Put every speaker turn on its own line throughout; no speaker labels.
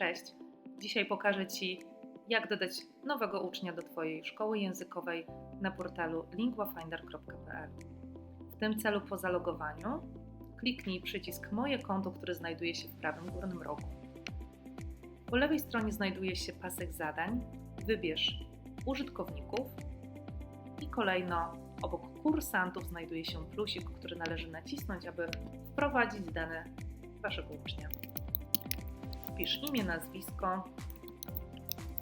Cześć! Dzisiaj pokażę Ci, jak dodać nowego ucznia do Twojej szkoły językowej na portalu linguafinder.pl. W tym celu po zalogowaniu kliknij przycisk Moje konto, który znajduje się w prawym górnym rogu. Po lewej stronie znajduje się pasek zadań. Wybierz użytkowników i kolejno obok kursantów znajduje się plusik, który należy nacisnąć, aby wprowadzić dane Waszego ucznia. Wpisz imię, nazwisko,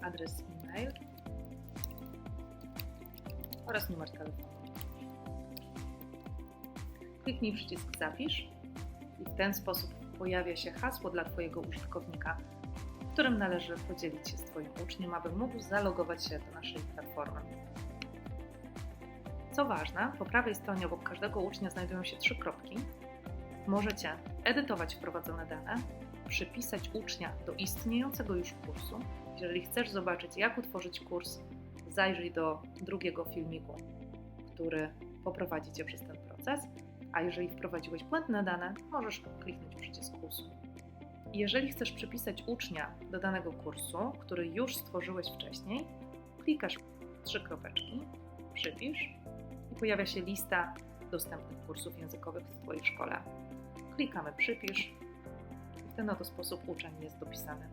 adres e-mail oraz numer telefonu. Kliknij przycisk Zapisz i w ten sposób pojawia się hasło dla Twojego użytkownika, którym należy podzielić się z Twoim uczniem, aby mógł zalogować się do naszej platformy. Co ważne, po prawej stronie obok każdego ucznia znajdują się trzy kropki. Możecie edytować wprowadzone dane, przypisać ucznia do istniejącego już kursu. Jeżeli chcesz zobaczyć, jak utworzyć kurs, zajrzyj do drugiego filmiku, który poprowadzi Cię przez ten proces. A jeżeli wprowadziłeś błędne dane, możesz kliknąć przycisk usuń. Jeżeli chcesz przypisać ucznia do danego kursu, który już stworzyłeś wcześniej, klikasz trzy kropeczki, przypisz i pojawia się lista dostępnych kursów językowych w Twojej szkole. Klikamy przypisz i w ten oto sposób uczeń jest dopisany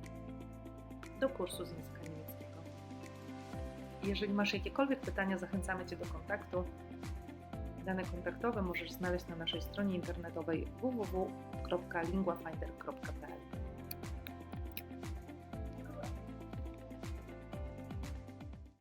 do kursu z języka niemieckiego. Jeżeli masz jakiekolwiek pytania, zachęcamy Cię do kontaktu. Dane kontaktowe możesz znaleźć na naszej stronie internetowej www.linguafinder.pl.